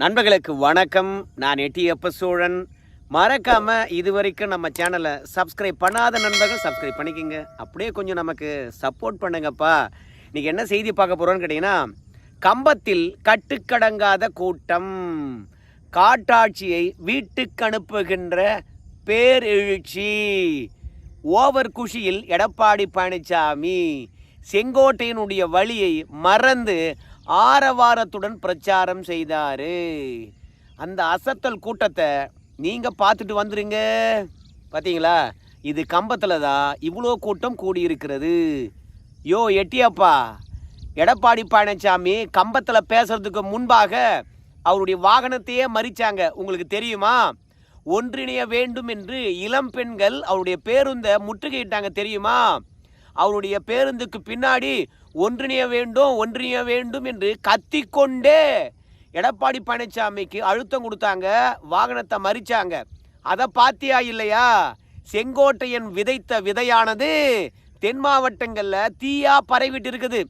நண்பர்களுக்கு வணக்கம். நான் எட்டியப்ப சோழன். மறக்காம இது வரைக்கும் நம்ம சேனலை சப்ஸ்கிரைப் பண்ணாத நண்பர்கள் சப்ஸ்கிரைப் பண்ணிக்கோங்க. அப்படியே கொஞ்சம் நமக்கு சப்போர்ட் பண்ணுங்கப்பா. இன்னைக்கு என்ன செய்தி பார்க்க போறோம்னு கேட்டிங்கன்னா கம்பத்தில் கட்டுக்கடங்காத கூட்டம். காட்டாட்சியை வீட்டுக்கு அனுப்புகின்ற பேரெழுச்சி. ஓவர் குஷியில் எடப்பாடி பழனிசாமி செங்கோட்டையினுடைய வழியை மறந்து ஆரவாரத்துடன் பிரச்சாரம் செய்தார். அந்த அசத்தல் கூட்டத்தை நீங்கள் பார்த்துட்டு வந்துடுங்க பார்த்தீங்களா இது கம்பத்தில் தான் இவ்வளோ கூட்டம் கூடியிருக்கிறது. யோ எட்டியப்பா. எடப்பாடி பழனிசாமி கம்பத்தில் பேசுறதுக்கு முன்பாக அவருடைய வாகனத்தையே மறிச்சாங்க. உங்களுக்கு தெரியுமா? ஒன்றிணைய வேண்டும் என்று இளம் பெண்கள் அவருடைய பேருந்தை முற்றுகையிட்டாங்க தெரியுமா? அவருடைய பேருந்துக்கு பின்னாடி ஒன்றிணைய வேண்டும் ஒன்றிணைய வேண்டும் என்று கத்திக்கொண்டே எடப்பாடி பழனிசாமிக்கு அழுத்தம் கொடுத்தாங்க வாகனத்தை மறிச்சாங்க. அதை பாத்தியா இல்லையா? செங்கோட்டையன் விதைத்த விதையானது தென் மாவட்டங்களில் தீயா பரவிட்டு இருக்குது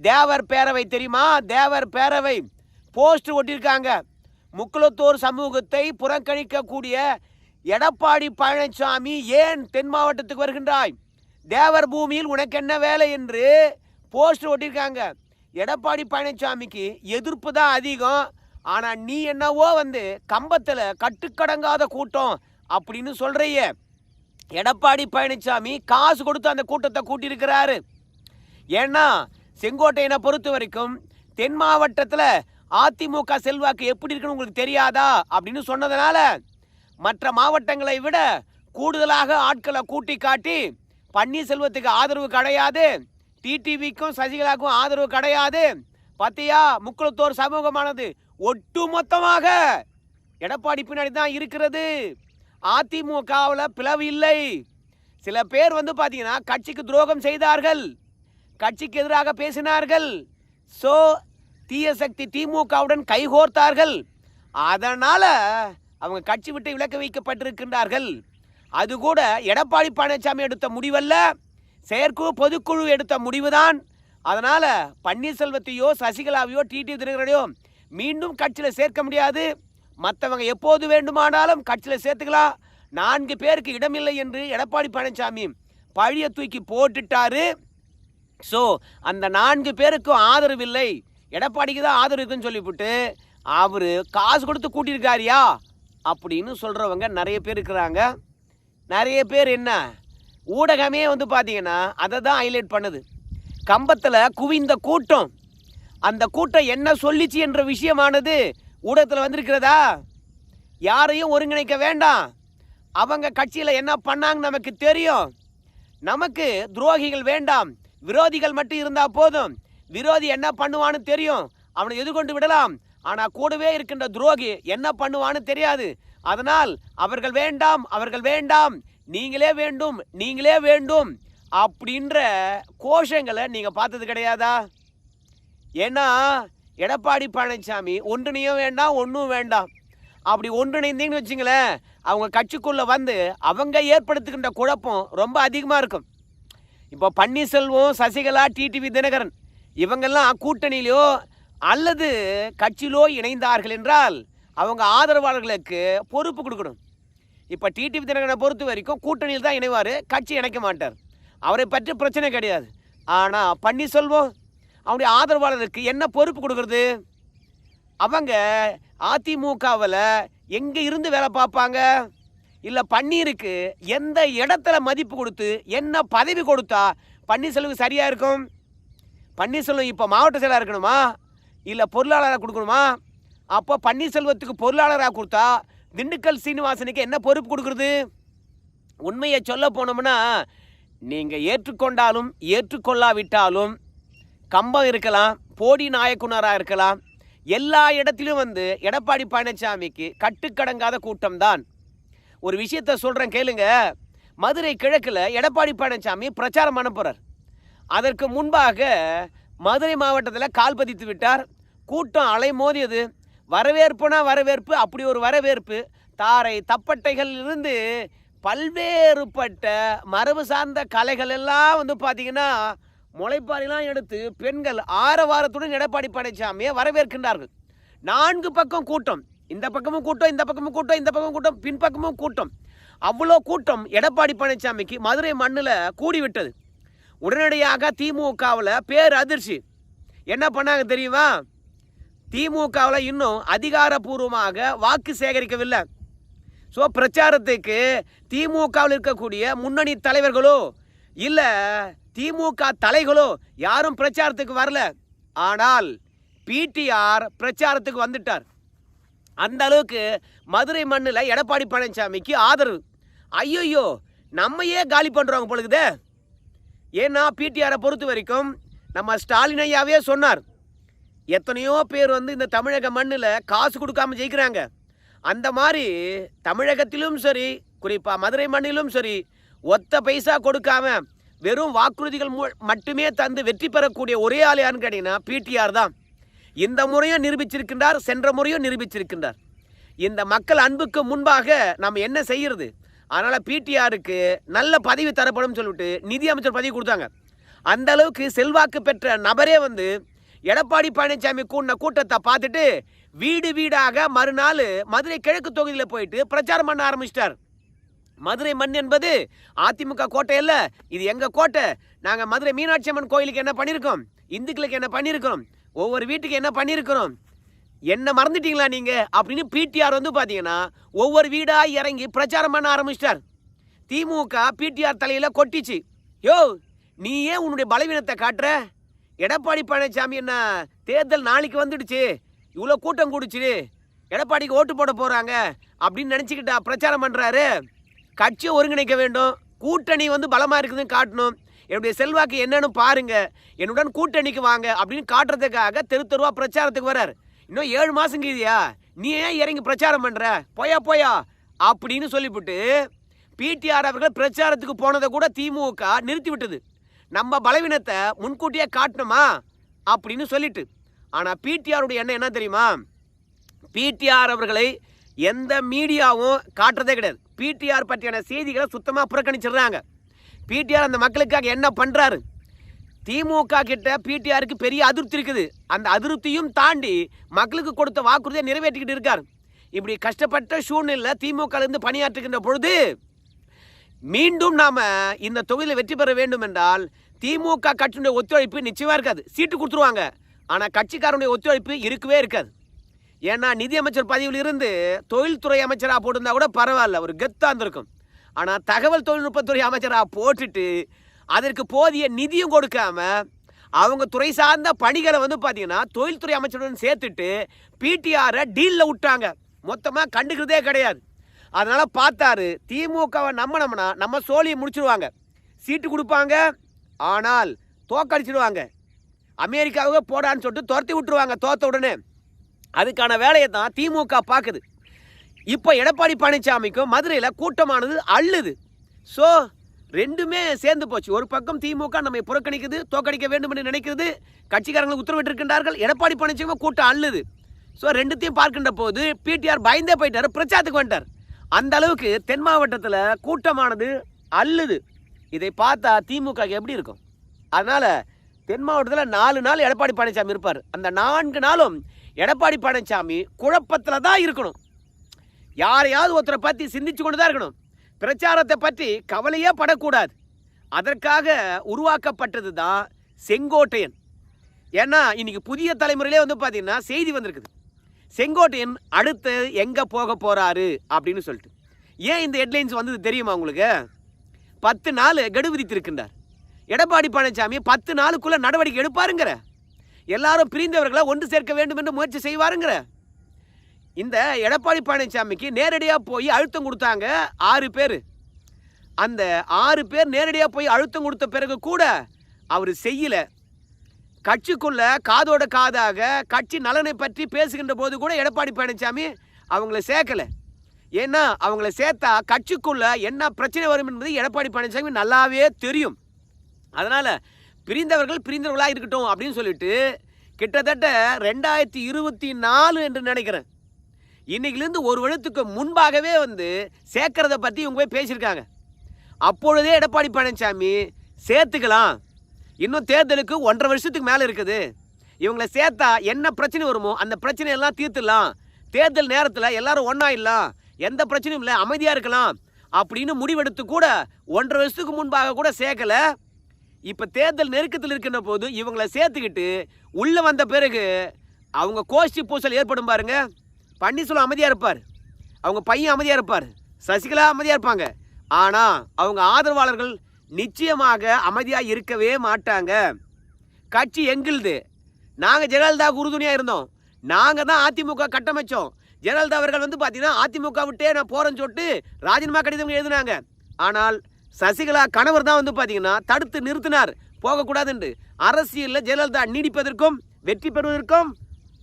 தேவர் பேரவை தெரியுமா? தேவர் பேரவை. போஸ்ட் ஒட்டியிருக்காங்க முக்குளத்தூர் சமூகத்தை புறக்கணிக்கக்கூடிய எடப்பாடி பழனிசாமி ஏன் தென் மாவட்டத்துக்கு வருகின்றாய்? தேவர் பூமியில் உனக்கு என்ன வேலை என்று போஸ்டர் ஒட்டியிருக்காங்க. எடப்பாடி பழனிசாமிக்கு எதிர்ப்பு தான் அதிகம். ஆனால் நீ என்னவோ வந்து கம்பத்தில் கட்டுக்கடங்காத கூட்டம் அப்படின்னு சொல்கிறைய எடப்பாடி பழனிசாமி காசு கொடுத்து அந்த கூட்டத்தை கூட்டியிருக்கிறாரு. ஏன்னா செங்கோட்டையனை பொறுத்த வரைக்கும் தென் மாவட்டத்தில் அதிமுக செல்வாக்கு எப்படி இருக்குன்னு உங்களுக்கு தெரியாதா அப்படின்னு சொன்னதுனால மற்ற மாவட்டங்களை விட கூடுதலாக ஆட்களை கூட்டி காட்டி பன்னீர்செல்வத்துக்கு ஆதரவு கிடையாது. டிடிவிக்கும் சசிகலாவுக்கும் ஆதரவு கிடையாது. பார்த்தியா முக்குளத்தோர் சமூகமானது. ஒட்டுமொத்தமாக எடப்பாடி பின்னாடி தான் இருக்கிறது. அதிமுகவில் பிளவு இல்லை. சில பேர் வந்து பார்த்தீங்கன்னா கட்சிக்கு துரோகம் செய்தார்கள். கட்சிக்கு எதிராக பேசினார்கள். ஸோ தீய சக்தி திமுகவுடன் கைகோர்த்தார்கள். அதனால் அவங்க கட்சி விட்டு விலக்க வைக்கப்பட்டிருக்கின்றார்கள். அது கூட எடப்பாடி பழனிசாமி எடுத்த முடிவல்ல. செயற்குழு பொதுக்குழு எடுத்த முடிவுதான். அதனால் பன்னீர்செல்வத்தையோ சசிகலாவையோ டிடி தினகரனையோ மீண்டும் கட்சியில் சேர்க்க முடியாது. மற்றவங்க எப்போது வேண்டுமானாலும் கட்சியில் சேர்த்துக்கலாம். நான்கு பேருக்கு இடமில்லை என்று எடப்பாடி பழனிசாமி பழிய தூக்கி போட்டுட்டாரு. ஸோ அந்த நான்கு பேருக்கும் ஆதரவு இல்லை. எடப்பாடிக்கு தான் ஆதரவு இருக்குன்னு சொல்லிவிட்டு அவர் காசு கொடுத்து கூட்டியிருக்காரியா? அப்படின்னு சொல்கிறவங்க நிறைய பேர் இருக்கிறாங்க. நிறைய பேர் என்ன? ஊடகமே வந்து பார்த்தீங்கன்னா அதை தான் ஹைலைட் பண்ணுது. கம்பத்தில் குவிந்த கூட்டம். அந்த கூட்டம் என்ன சொல்லிச்சு என்ற விஷயமானது ஊடகத்தில் வந்திருக்கிறதா? யாரையும் ஒருங்கிணைக்க வேண்டாம். அவங்க கட்சியில் என்ன பண்ணாங்க நமக்கு தெரியும். நமக்கு துரோகிகள் வேண்டாம். விரோதிகள் மட்டும் இருந்தால் போதும். விரோதி என்ன பண்ணுவான்னு தெரியும். அவனை எதிர்கொண்டு விடலாம். ஆனால் கூடவே இருக்கின்ற துரோகி என்ன பண்ணுவான்னு தெரியாது. அதனால் அவர்கள் வேண்டாம் அவர்கள் வேண்டாம். நீங்களே வேண்டும் நீங்களே வேண்டும் அப்படின்ற கோஷங்களை நீங்கள் பார்த்தது கிடையாதா? ஏன்னா எடப்பாடி பழனிசாமி ஒன்றிணையும் வேண்டாம் ஒன்றும் வேண்டாம். அப்படி ஒன்றிணைந்தீங்கன்னு வச்சுங்களேன் அவங்க கட்சிக்குள்ளே வந்து அவங்க ஏற்படுத்துகின்ற குழப்பம் ரொம்ப அதிகமாக இருக்கும். இப்போ பன்னீர்செல்வம் சசிகலா டிடிவி தினகரன் இவங்கெல்லாம் கூட்டணியிலோ அல்லது கட்சியிலோ இணைந்தார்கள் என்றால் அவங்க ஆதரவாளர்களுக்கு பொறுப்பு கொடுக்கணும். இப்போ டிடிவி தினகரனை பொறுத்த வரைக்கும் கூட்டணியில் தான் இணைவார். கட்சி இணைக்க மாட்டார். அவரை பற்றி பிரச்சனை கிடையாது. ஆனால் பன்னீர்செல்வம் அவருடைய ஆதரவாளருக்கு என்ன பொறுப்பு கொடுக்குறது? அவங்க அதிமுகவில் எங்கே இருந்து வேலை பார்ப்பாங்க? இல்லை பன்னீருக்கு எந்த இடத்துல மதிப்பு கொடுத்து என்ன பதவி கொடுத்தா பன்னீர்செல்வம் சரியாக இருக்கும்? பன்னீர்செல்வம் இப்போ மாவட்ட செயலாக இருக்கணுமா? இல்லை பொருளாளராக கொடுக்கணுமா? அப்போ பன்னீர்செல்வத்துக்கு பொருளாளராக கொடுத்தா திண்டுக்கல் சீனிவாசனுக்கு என்ன பொறுப்பு கொடுக்குறது? உண்மையை சொல்ல போனோம்னா நீங்கள் ஏற்றுக்கொண்டாலும் ஏற்றுக்கொள்ளாவிட்டாலும் கம்பம் இருக்கலாம் போடி நாயக்குனராக இருக்கலாம் எல்லா இடத்திலும் வந்து எடப்பாடி பழனிசாமிக்கு கட்டுக்கடங்காத கூட்டம் தான் ஒரு விஷயத்த சொல்கிறேன் கேளுங்க. மதுரை கிழக்கில் எடப்பாடி பழனிசாமி பிரச்சாரம் பண்ண போகிறார் அதற்கு முன்பாக மதுரை மாவட்டத்தில் கால் பதித்து விட்டார். கூட்டம் அலைமோதியது வரவேற்புனா வரவேற்பு அப்படி ஒரு வரவேற்பு. தாரை தப்பட்டைகள் இருந்து பல்வேறுபட்ட மரபு சார்ந்த கலைகள் எல்லாம் வந்து பார்த்தீங்கன்னா முளைப்பாரிலாம் எடுத்து பெண்கள் ஆரவாரத்துடன் எடப்பாடி பழனிசாமியை வரவேற்கின்றார்கள். நான்கு பக்கம் கூட்டம். இந்த பக்கமும் கூட்டம் இந்த பக்கமும் கூட்டம் இந்த பக்கமும் கூட்டம் பின்பக்கமும் கூட்டம். அவ்வளோ கூட்டம் எடப்பாடி பழனிசாமிக்கு மதுரை மண்ணில் கூடிவிட்டது. உடனடியாக திமுகவில் பேர் அதிர்ச்சி என்ன பண்ணாங்க தெரியுமா? திமுகவில் இன்னும் அதிகாரப்பூர்வமாக வாக்கு சேகரிக்கவில்லை. ஸோ பிரச்சாரத்துக்கு திமுகவில் இருக்கக்கூடிய முன்னணி தலைவர்களோ இல்லை திமுக தலைகளோ யாரும் பிரச்சாரத்துக்கு வரல. ஆனால் பிடிஆர் பிரச்சாரத்துக்கு வந்துட்டார். அந்த அளவுக்கு மதுரை மண்ணில் எடப்பாடி பழனிசாமிக்கு ஆதரவு. ஐயோ நம்மையே காலி பண்ணுறவங்க பொழுதுதே. ஏன்னா பிடிஆரை பொறுத்த வரைக்கும் நம்ம ஸ்டாலின் ஐயாவே சொன்னார். எத்தனையோ பேர் வந்து இந்த தமிழக மண்ணில் காசு கொடுக்காம ஜெயிக்கிறாங்க. அந்த மாதிரி தமிழகத்திலும் சரி குறிப்பாக மதுரை மண்ணிலும் சரி ஒத்த பைசா கொடுக்காம வெறும் வாக்குறுதிகள் மட்டுமே தந்து வெற்றி பெறக்கூடிய ஒரே ஆள் யாருன்னு கேட்டிங்கன்னா பிடிஆர் தான். இந்த முறையும் நிரூபிச்சிருக்கின்றார் சென்ற முறையும் நிரூபிச்சிருக்கின்றார். இந்த மக்கள் அன்புக்கு முன்பாக நம்ம என்ன செய்கிறது அதனால் பிடிஆருக்கு நல்ல பதவி தரப்படும் சொல்லிட்டு நிதி அமைச்சர் பதவி கொடுத்தாங்க. அந்த அளவுக்கு செல்வாக்கு பெற்ற நபரே வந்து எடப்பாடி பழனிசாமி கூடின கூட்டத்தை பார்த்துட்டு வீடு வீடாக மறுநாள் மதுரை கிழக்கு தொகுதியில் போயிட்டு பிரச்சாரம் பண்ண ஆரம்பிச்சிட்டார். மதுரை மண் என்பது அதிமுக கோட்டை இல்லை இது எங்க கோட்டை? நாங்கள் மதுரை மீனாட்சி அம்மன் கோயிலுக்கு என்ன பண்ணியிருக்கோம் இந்துக்களுக்கு என்ன பண்ணியிருக்கிறோம் ஒவ்வொரு வீட்டுக்கு என்ன பண்ணியிருக்கிறோம் என்ன மறந்துட்டீங்களா நீங்க? அப்படின்னு பிடிஆர் வந்து பார்த்தீங்கன்னா ஒவ்வொரு வீடாக இறங்கி பிரச்சாரம் பண்ண ஆரம்பிச்சிட்டார். திமுக பிடிஆர் தலையில் கொட்டிச்சு. யோ நீ ஏன் உன்னுடைய பலவீனத்தை காட்டுற? எடப்பாடி பழனிசாமி என்ன தேர்தல் நாளைக்கு வந்துடுச்சு. இவ்வளோ கூட்டம் கூடுச்சு எடப்பாடிக்கு ஓட்டு போட போகிறாங்க அப்படின்னு நினச்சிக்கிட்டா பிரச்சாரம் பண்ணுறாரு கட்சியை ஒருங்கிணைக்க வேண்டும். கூட்டணி வந்து பலமாக இருக்குதுன்னு காட்டணும். என்னுடைய செல்வாக்கு என்னன்னு பாருங்க. என்னுடன் கூட்டணிக்கு வாங்க அப்படின்னு காட்டுறதுக்காக தெரு தெருவா பிரச்சாரத்துக்கு வரார் இன்னும் ஏழு மாதம் கீதியா? நீ ஏன் இறங்கி பிரச்சாரம் பண்ணுற போயா போயா? அப்படின்னு சொல்லிவிட்டு பிடிஆர் அவர்கள் பிரச்சாரத்துக்கு போனதை கூட திமுக நிறுத்தி விட்டது நம்ம பலவீனத்தை முன்கூட்டியே காட்டணுமா? அப்படின்னு சொல்லிட்டு. ஆனால் பிடிஆருடைய எண்ணம் என்ன தெரியுமா? பிடிஆர் அவர்களை எந்த மீடியாவும் காட்டுறதே கிடையாது. பிடிஆர் பற்றியான செய்திகளை சுத்தமாக புறக்கணிச்சிடுறாங்க. பிடிஆர் அந்த மக்களுக்காக என்ன பண்ணுறாரு திமுக கிட்ட பிடிஆருக்கு பெரிய அதிருப்தி இருக்குது. அந்த அதிருப்தியும் தாண்டி மக்களுக்கு கொடுத்த வாக்குறுதியை நிறைவேற்றிக்கிட்டு இருக்கார். இப்படி கஷ்டப்பட்ட சூழ்நிலை திமுகலேருந்து பணியாற்றுகின்ற பொழுது மீண்டும் நாம் இந்த தொகுதியில் வெற்றி பெற வேண்டும் என்றால் திமுக கட்சியினுடைய ஒத்துழைப்பு நிச்சயமாக இருக்காது. சீட்டு கொடுத்துருவாங்க. ஆனால் கட்சிக்காரனுடைய ஒத்துழைப்பு இருக்கவே இருக்காது. ஏன்னா நிதியமைச்சர் பதவியில் இருந்து தொழில்துறை அமைச்சராக போட்டிருந்தா கூட பரவாயில்ல. ஒரு கெத்தாக இருந்திருக்கும். ஆனால் தகவல் தொழில்நுட்பத்துறை அமைச்சராக போட்டுட்டு அதற்கு போதிய நிதியும் கொடுக்காம அவங்க துறை சார்ந்த பணிகளை வந்து பார்த்தீங்கன்னா தொழில்துறை அமைச்சருடன் சேர்த்துட்டு பிடிஆரை டீலில் விட்டாங்க. மொத்தமாக கண்டுக்கிறதே கிடையாது. அதனால் பார்த்தாரு திமுகவை நம்பினோம்னா நம்ம சோழியை முடிச்சிருவாங்க. சீட்டு கொடுப்பாங்க. ஆனால் தோக்கடிச்சிடுவாங்க. அமெரிக்காவுக்கு போடான்னு சொல்லிட்டு துரத்தி விட்டுருவாங்க தோத்த உடனே. அதுக்கான வேலையை தான் திமுக பார்க்குது இப்போ எடப்பாடி பழனிசாமிக்கும் மதுரையில் கூட்டமானது அள்ளுது. ஸோ ரெண்டுமே சேர்ந்து போச்சு. ஒரு பக்கம் திமுக நம்மை புறக்கணிக்குது தோக்கடிக்க வேண்டும் என்று நினைக்கிறது. கட்சிக்காரங்களுக்கு உத்தரவிட்டிருக்கின்றார்கள் எடப்பாடி பழனிசாமி கூட்டம் அள்ளுது. ஸோ ரெண்டுத்தையும் பார்க்கின்ற போது பிடிஆர் பயந்தே போயிட்டார் பிரச்சாரத்துக்கு வந்துட்டார். அந்த அளவுக்கு தென் மாவட்டத்தில் கூட்டமானது அள்ளுது. இதை பார்த்தா திமுக எப்படி இருக்கும்? அதனால் தென் மாவட்டத்தில் நாலு நாள் எடப்பாடி பழனிசாமி இருப்பார். அந்த நான்கு நாளும் எடப்பாடி பழனிசாமி குழப்பத்தில் தான் இருக்கணும். யாரையாவது ஒருத்தரை பற்றி சிந்திச்சு கொண்டு தான் இருக்கணும். பிரச்சாரத்தை பற்றி கவலையே படக்கூடாது. அதற்காக உருவாக்கப்பட்டது தான் செங்கோட்டையன். ஏன்னா இன்னைக்கு புதிய தலைமுறையிலே வந்து பார்த்தீங்கன்னா செய்தி வந்திருக்குது. செங்கோட்டையன் அடுத்து எங்கே போக போகிறாரு அப்படின்னு சொல்லிட்டு. ஏன் இந்த ஹெட்லைன்ஸ் வந்தது தெரியுமா உங்களுக்கு? பத்து நாள் கெடு விதித்திருக்கின்றார். எடப்பாடி பழனிசாமி பத்து நாளுக்குள்ளே நடவடிக்கை எடுப்பாருங்கிற. எல்லாரும் பிரிந்தவர்களை ஒன்று சேர்க்க வேண்டும் என்று முயற்சி செய்வாருங்கிற. இந்த எடப்பாடி பழனிசாமிக்கு நேரடியாக போய் அழுத்தம் கொடுத்தாங்க ஆறு பேர். அந்த ஆறு பேர் நேரடியாக போய் அழுத்தம் கொடுத்த பிறகு கூட அவர் செய்யலை. கட்சிக்குள்ள காதோட காதாக கட்சி நலனை பற்றி பேசுகின்ற போது கூட எடப்பாடி பழனிசாமி அவங்கள சேர்க்கலை. ஏன்னா அவங்கள சேர்த்தா கட்சிக்குள்ள என்ன பிரச்சனை வரும் என்பது எடப்பாடி பழனிசாமி நல்லாவே தெரியும். அதனால பிரிந்தவர்கள் பிரிந்தவர்களாக இருக்கட்டும் அப்படின்னு சொல்லிட்டு கிட்டத்தட்ட ரெண்டாயிரத்தி இருபத்தி நாலு என்று நினைக்கிறேன். இன்னைக்கிலேருந்து ஒரு வருடத்துக்கு முன்பாகவே வந்து சேர்க்கறத பற்றி இவங்க போய் பேசியிருக்காங்க. அப்பொழுதே எடப்பாடி பழனிசாமி சேர்த்துக்கலாம். இன்னும் தேர்தலுக்கு ஒன்றரை வருஷத்துக்கு மேலே இருக்குது. இவங்களை சேர்த்தா என்ன பிரச்சனை வருமோ அந்த பிரச்சனையெல்லாம் தீர்த்துடலாம். தேர்தல் நேரத்தில் எல்லாரும் ஒன்றாயிடலாம் எந்த பிரச்சனையும் இல்லை அமைதியாக இருக்கலாம் அப்படின்னு முடிவெடுத்து கூட ஒன்றரை வருஷத்துக்கு முன்பாக கூட சேர்க்கல. இப்போ தேர்தல் நெருக்கத்தில் இருக்கின்ற போது இவங்களை சேர்த்துக்கிட்டு உள்ளே வந்த பிறகு அவங்க கோஷ்டி பூசல் ஏற்படும் பாருங்க. பன்னீர்செல்வம் அமைதியாக இருப்பார். அவங்க பையன் அமைதியாக இருப்பார். சசிகலா அமைதியாக இருப்பாங்க. ஆனால் அவங்க ஆதரவாளர்கள் நிச்சயமாக அமைதியாக இருக்கவே மாட்டாங்க. கட்சி எங்களுது? நாங்கள் ஜெயலலிதாவுக்கு உறுதுணையாக இருந்தோம். நாங்கள் தான் அதிமுக கட்டமைச்சோம். ஜெயலலிதா அவர்கள் வந்து பார்த்தீங்கன்னா அதிமுக விட்டே நான் போகிறேன்னு சொல்லிட்டு ராஜினாமா கடிதம் எழுதினாங்க. ஆனால் சசிகலா கணவர் தான் வந்து பார்த்தீங்கன்னா தடுத்து நிறுத்தினார். போகக்கூடாதுன்று அரசியலில் ஜெயலலிதா நீடிப்பதற்கும் வெற்றி பெறுவதற்கும்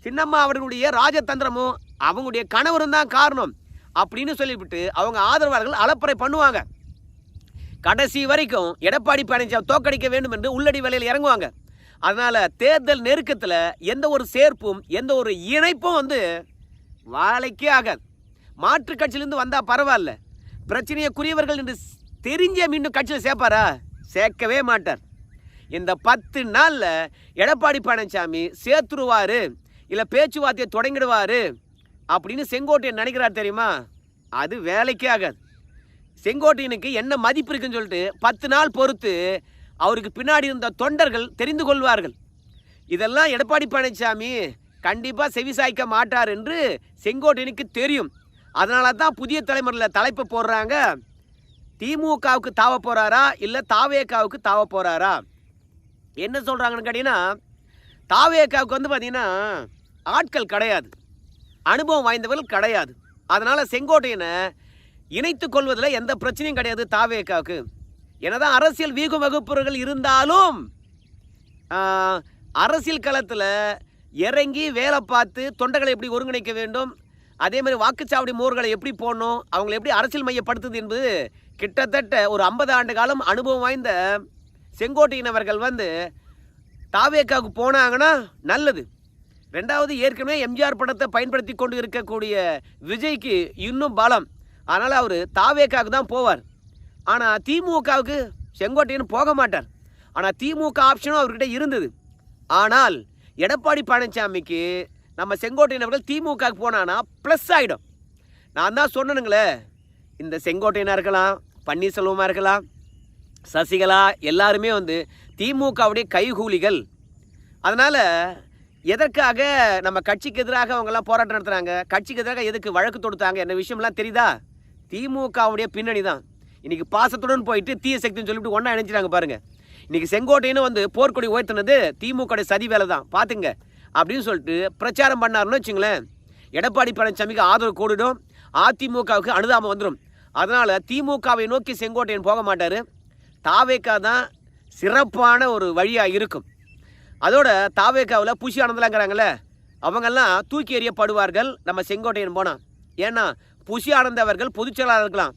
சின்னம்மா அவர்களுடைய ராஜதந்திரமும் அவங்களுடைய கணவரும் தான் காரணம் அப்படின்னு சொல்லிவிட்டு அவங்க ஆதரவாளர்கள் அலப்பறை பண்ணுவாங்க. கடைசி வரைக்கும் எடப்பாடி பழனிசாமி தோக்கடிக்க வேண்டும் என்று உள்ளடி வேலையில் இறங்குவாங்க. அதனால் தேர்தல் நெருக்கத்தில் எந்த ஒரு சேர்ப்பும் எந்த ஒரு இணைப்பும் வந்து வாழைக்கே ஆகாது. மாற்று கட்சியிலேருந்து வந்தால் பரவாயில்ல. பிரச்சனையக்குரியவர்கள் என்று தெரிஞ்ச மீண்டும் கட்சியில் சேர்ப்பாரா? சேர்க்கவே மாட்டார். இந்த பத்து நாளில் எடப்பாடி பழனிசாமி சேர்த்துருவாரு இல்லை பேச்சுவார்த்தையை தொடங்கிடுவார் அப்படின்னு செங்கோட்டையன் நினைக்கிறார் தெரியுமா? அது வேலைக்கே ஆகாது. செங்கோட்டையனுக்கு என்ன மதிப்பு இருக்குன்னு சொல்லிட்டு பத்து நாள் பொறுத்து அவருக்கு பின்னாடி இருந்த தொண்டர்கள் தெரிந்து கொள்வார்கள். இதெல்லாம் எடப்பாடி பழனிசாமி கண்டிப்பாக செவிசாய்க்க மாட்டார் என்று செங்கோட்டையனுக்கு தெரியும். அதனால தான் புதிய தலைமுறையில் தலைப்பு போடுறாங்க. திமுகவுக்கு தாவ போகிறாரா இல்லை தாவேக்காவுக்கு தாவ போகிறாரா என்ன சொல்கிறாங்கன்னு கேட்டிங்கன்னா தாவேக்காவுக்கு வந்து பார்த்திங்கன்னா ஆட்கள் கிடையாது. அனுபவம் வாய்ந்தவர்கள் கிடையாது. அதனால் செங்கோட்டையனை இணைத்து கொள்வதில் எந்த பிரச்சனையும் கிடையாது தாவேக்காவுக்கு என்னதான் அரசியல் வீகு வகுப்பவர்கள் இருந்தாலும் அரசியல் களத்தில் இறங்கி வேலை பார்த்து தொண்டர்களை எப்படி ஒருங்கிணைக்க வேண்டும்? அதே மாதிரி வாக்குச்சாவடி மோர்களை எப்படி போடணும்? அவங்களை எப்படி அரசியல் மையப்படுத்துது என்பது கிட்டத்தட்ட ஒரு ஐம்பது ஆண்டு காலம் அனுபவம் வாய்ந்த செங்கோட்டையினவர்கள் வந்து தாவேக்காவுக்கு போனாங்கன்னா நல்லது. ரெண்டாவது ஏற்கனவே எம்ஜிஆர் படத்தை பயன்படுத்தி கொண்டு இருக்கக்கூடிய விஜய்க்கு இன்னும் பலம். அதனால் அவர் தாவேக்காவுக்கு தான் போவார். ஆனால் திமுகவுக்கு செங்கோட்டையன் போக மாட்டார். ஆனால் திமுக ஆப்ஷனும் அவர்கிட்ட இருந்தது. ஆனால் எடப்பாடி பழனிசாமிக்கு நம்ம செங்கோட்டையன் அவர்கள் திமுகவுக்கு போனான்னா ப்ளஸ் ஆகிடும் நான் தான் சொன்னனுங்களே இந்த செங்கோட்டையனாக இருக்கலாம் பன்னீர்செல்வமாக இருக்கலாம் சசிகலா எல்லாருமே வந்து திமுகவுடைய கைகூலிகள். அதனால் எதற்காக நம்ம கட்சிக்கு எதிராக அவங்கெல்லாம் போராட்டம் நடத்துகிறாங்க கட்சிக்கு எதிராக எதுக்கு வழக்கு தொடுத்தாங்க என்ன விஷயம்லாம் தெரியுதா? திமுகவுடைய பின்னணி தான் இன்றைக்கி பாசத்துடன் போயிட்டு தீய சக்தின்னு சொல்லிவிட்டு ஒன்றா இணைஞ்சிட்டாங்க பாருங்க. இன்னைக்கு செங்கோட்டைன்னு வந்து போர்க்கொடி உயர்த்தினது திமுக சதி வேலை தான் பார்த்துங்க அப்படின்னு சொல்லிட்டு பிரச்சாரம் பண்ணாருன்னு வச்சுங்களேன். எடப்பாடி பழனிசாமிக்கு ஆதரவு கூடிடும். அதிமுகவுக்கு அனுதாபம் வந்துடும் அதனால் திமுகவை நோக்கி செங்கோட்டையன் போக மாட்டார். தாவேக்கா தான் சிறப்பான ஒரு வழியாக இருக்கும். அதோட தாவேக்காவில் புஷி ஆனந்தலாங்கிறாங்களே அவங்கெல்லாம் தூக்கி எறியப்படுவார்கள் நம்ம செங்கோட்டையன் போனால் ஏன்னா புஷி ஆனந்த் அவர்கள் பொதுச் இருக்கலாம்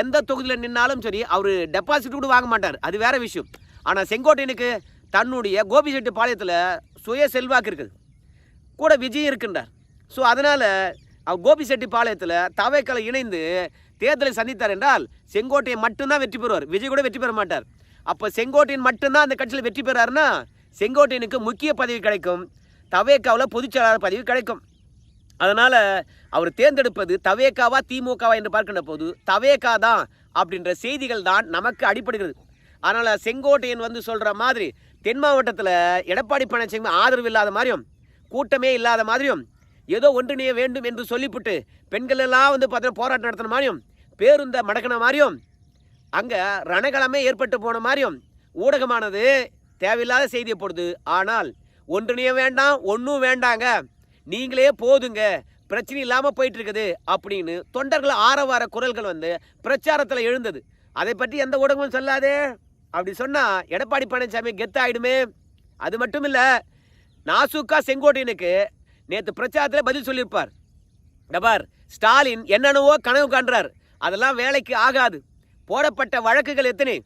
எந்த தொகுதியில் நின்னாலும் சரி அவர் டெபாசிட் கூட வாங்க மாட்டார். அது வேற விஷயம். ஆனால் செங்கோட்டையனுக்கு தன்னுடைய கோபிச்செட்டிப்பாளையத்தில் சுய செல்வாக்கு இருக்குது. கூட விஜய் இருக்கின்றார். ஸோ அதனால் அவர் கோபிச்செட்டிப்பாளையத்தில் தவைக்களை இணைந்து தேர்தலை சந்தித்தார் என்றால் செங்கோட்டையை மட்டும்தான் வெற்றி பெறுவார். விஜய் கூட வெற்றி பெற மாட்டார். அப்போ செங்கோட்டையன் மட்டும்தான் அந்த கட்சியில் வெற்றி பெறாருன்னா செங்கோட்டையனுக்கு முக்கிய பதவி கிடைக்கும். தவேக்காவில் பொதுச்செயலாளர் பதவி கிடைக்கும். அதனால் அவர் தேர்ந்தெடுப்பது தவேக்காவா திமுகவா என்று பார்க்கின்ற போது தவேக்கா தான் அப்படின்ற செய்திகள் தான் நமக்கு அடிப்படுகிறது. அதனால் செங்கோட்டையன் வந்து சொல்கிற மாதிரி தென் மாவட்டத்தில் எடப்பாடி பழனிசாமி ஆதரவு இல்லாத மாதிரியும் கூட்டமே இல்லாத மாதிரியும் ஏதோ ஒன்றிணைய வேண்டும் என்று சொல்லிவிட்டு பெண்கள் எல்லாம் வந்து பார்த்தீங்கன்னா போராட்டம் நடத்தின மாதிரியும் பேருந்த மடக்கின மாதிரியும் அங்கே ரணகளமே ஏற்பட்டு போன மாதிரியும் ஊடகமானது தேவையில்லாத செய்தியை போடுது. ஆனால் ஒன்றிணைய வேண்டாம் ஒன்றும் வேண்டாங்க. நீங்களே போதுங்க. பிரச்சனை இல்லாமல் போயிட்டு இருக்குது அப்படின்னு தொண்டர்கள் ஆரவார குரல்கள் வந்து பிரச்சாரத்தில் எழுந்தது. அதை பற்றி எந்த ஊடகமும் சொல்லாதே. அப்படி சொன்னால் எடப்பாடி பழனிசாமி கெத்தாயிடுமே. அது மட்டும் இல்லை நாசுக்கா செங்கோட்டையனுக்கு நேற்று பிரச்சாரத்தில் பதில் சொல்லியிருப்பார். டபார் ஸ்டாலின் என்னென்னவோ கனவு காண்றார். அதெல்லாம் வேலைக்கு ஆகாது. போடப்பட்ட வழக்குகள் எத்தனை?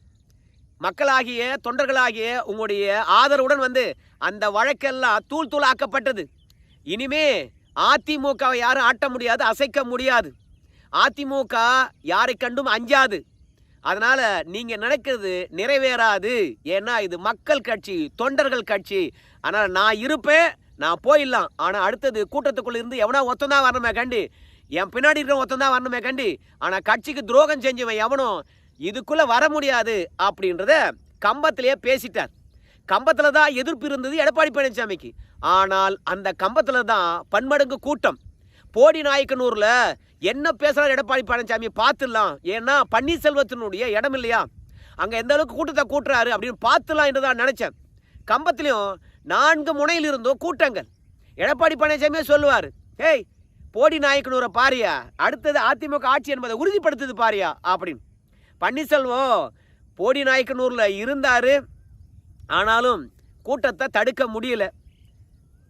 மக்களாகிய தொண்டர்களாகிய உங்களுடைய ஆதரவுடன் வந்து அந்த வழக்கெல்லாம் தூள் தூள் ஆக்கப்பட்டது. இனிமே அதிமுகவை யாரும் ஆட்ட முடியாது அசைக்க முடியாது. அதிமுக யாரை கண்டும் அஞ்சாது. அதனால நீங்க நினைக்கிறது நிறைவேறாது. ஏன்னா இது மக்கள் கட்சி தொண்டர்கள் கட்சி. அதனால நான் இருப்பேன் நான் போயிடலாம். ஆனா அடுத்தது கூட்டத்துக்குள்ள இருந்து எவனா ஒத்தம் தான் வரணுமே கண்டி. என் பின்னாடி இருக்கிற ஒத்தம் தான் வரணுமே கண்டு. ஆனா கட்சிக்கு துரோகம் செஞ்சவன் எவனும் இதுக்குள்ள வர முடியாது அப்படின்றத கம்பத்திலேயே பேசிட்டார். கம்பத்தில் தான் எதிர்ப்பு இருந்தது எடப்பாடி பழனிசாமிக்கு. ஆனால் அந்த கம்பத்தில் தான் பன்மடங்கு கூட்டம். போடி நாயக்கனூரில் என்ன பேசுகிறார் எடப்பாடி பழனிசாமி பார்த்துடலாம். ஏன்னா பன்னீர்செல்வத்தினுடைய இடம் இல்லையா? அங்கே எந்த அளவுக்கு கூட்டத்தை கூட்டுறாரு அப்படின்னு பார்த்துலாம் என்று தான் நினச்சேன். கம்பத்திலையும் நான்கு முனையில் இருந்தோம் கூட்டங்கள். எடப்பாடி பழனிசாமியே சொல்லுவார் ஏய் போடி நாயக்கனூரை பாரியா? அடுத்தது அதிமுக ஆட்சி என்பதை உறுதிப்படுத்துது பாரியா? அப்படின்னு. பன்னீர்செல்வம் போடி நாயக்கனூரில் இருந்தார். ஆனாலும் கூட்டத்தை தடுக்க முடியல.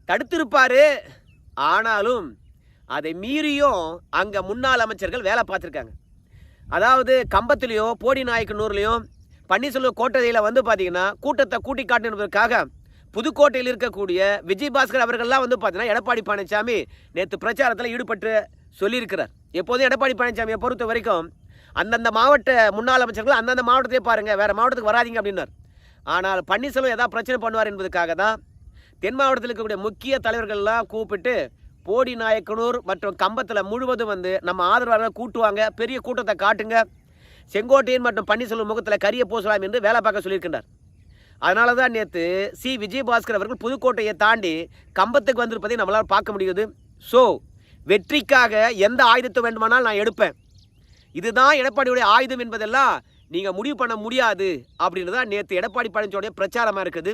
தடுத்திருப்பார். ஆனாலும் அதை மீறியும் அங்கே முன்னாள் அமைச்சர்கள் வேலை பார்த்துருக்காங்க. அதாவது கம்பத்துலேயோ போடி நாயக்கனூர்லேயும் பன்னீர்செல்வம் கோட்டையில் வந்து பார்த்தீங்கன்னா கூட்டத்தை கூட்டி காட்டுவதற்காக புதுக்கோட்டையில் இருக்கக்கூடிய விஜய் பாஸ்கர் அவர்கள்லாம் வந்து பார்த்தீங்கன்னா எடப்பாடி பழனிசாமி நேற்று பிரச்சாரத்தில் ஈடுபட்டு சொல்லியிருக்கிறார். எப்போதும் எடப்பாடி பழனிசாமியை பொறுத்த வரைக்கும் அந்தந்த மாவட்ட முன்னாள் அமைச்சர்கள் அந்தந்த மாவட்டத்தையே பாருங்கள் வேறு மாவட்டத்துக்கு வராதீங்க அப்படின்னார். ஆனால் பன்னீர்செல்வம் ஏதாவது பிரச்சனை பண்ணுவார் என்பதுக்காக தான் தென் மாவட்டத்தில் இருக்கக்கூடிய முக்கிய தலைவர்கள்லாம் கூப்பிட்டு போடி நாயக்கனூர் மற்றும் கம்பத்தில் முழுவதும் வந்து நம்ம ஆதரவாளர்கள் கூட்டுவாங்க. பெரிய கூட்டத்தை காட்டுங்க. செங்கோட்டையன் மற்றும் பன்னீர்செல்வம் முகத்தில் கரிய பூசலாம் என்று வேலை பார்க்க சொல்லியிருக்கின்றார். அதனால தான் நேற்று சி. விஜயபாஸ்கர் அவர்கள் புதுக்கோட்டையை தாண்டி கம்பத்துக்கு வந்திருப்பதை நம்மளால் பார்க்க முடியுது. ஸோ வெற்றிக்காக எந்த ஆயுதத்தை வேண்டுமானால் நான் எடுப்பேன். இதுதான் எடப்பாடியுடைய ஆயுதம் என்பதெல்லாம் நீங்கள் முடிவு பண்ண முடியாது. அப்படின்னு தான் நேற்று எடப்பாடி பழனிசாமியுடைய பிரச்சாரமாக இருக்குது.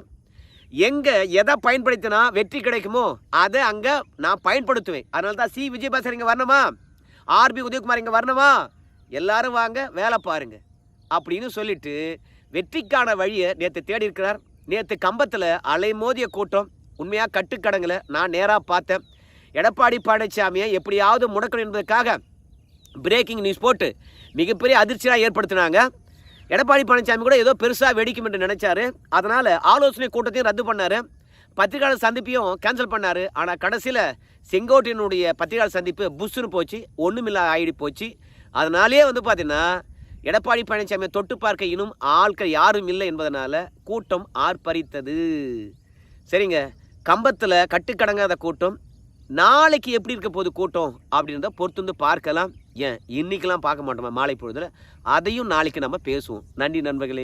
எங்கே எதை பயன்படுத்தினா வெற்றி கிடைக்குமோ அதை அங்கே நான் பயன்படுத்துவேன். அதனால தான் சி. விஜயபாஸ்கர் இங்கே வரணுமா? ஆர்பி உதயகுமார் இங்கே வரணுமா? எல்லாரும் வாங்க வேலை பாருங்க. அப்படின்னு சொல்லிட்டு வெற்றிக்கான வழியை நேற்று தேடி இருக்கிறார். நேற்று கம்பத்தில் அலைமோதிய கூட்டம் உண்மையாக கட்டுக்கடங்களை நான் நேராக பார்த்தேன். எடப்பாடி பழனிசாமியை எப்படியாவது முடக்கணும் என்பதற்காக பிரேக்கிங் நியூஸ் போட்டு மிகப்பெரிய அதிர்ச்சியாக ஏற்படுத்தினாங்க. எடப்பாடி பழனிசாமி கூட ஏதோ பெருசாக வெடிக்கும் என்று நினைச்சாரு. அதனால் ஆலோசனை கூட்டத்தையும் ரத்து பண்ணார். பத்திரிகையாளர் சந்திப்பையும் கேன்சல் பண்ணார். ஆனால் கடைசியில் செங்கோட்டையனுடைய பத்திரிகையாளர் சந்திப்பு புஷ்ஷுன்னு போச்சு. ஒன்றுமில்லா ஆகிடி போச்சு. அதனாலேயே வந்து பார்த்தீங்கன்னா எடப்பாடி பழனிசாமியை தொட்டு பார்க்க இன்னும் ஆட்கள் யாரும் இல்லை என்பதனால் கூட்டம் ஆர்ப்பரித்தது. சரிங்க. கம்பத்தில் கட்டுக்கடங்காத கூட்டம். நாளைக்கு எப்படி இருக்க போகுது கூட்டம் அப்படின்றத பொறுத்து வந்து பார்க்கலாம். ஏன் இன்னைக்கெல்லாம் பார்க்க மாட்டோமா மாலை பொழுதுல? அதையும் நாளைக்கு நம்ம பேசுவோம். நன்றி நண்பர்களே.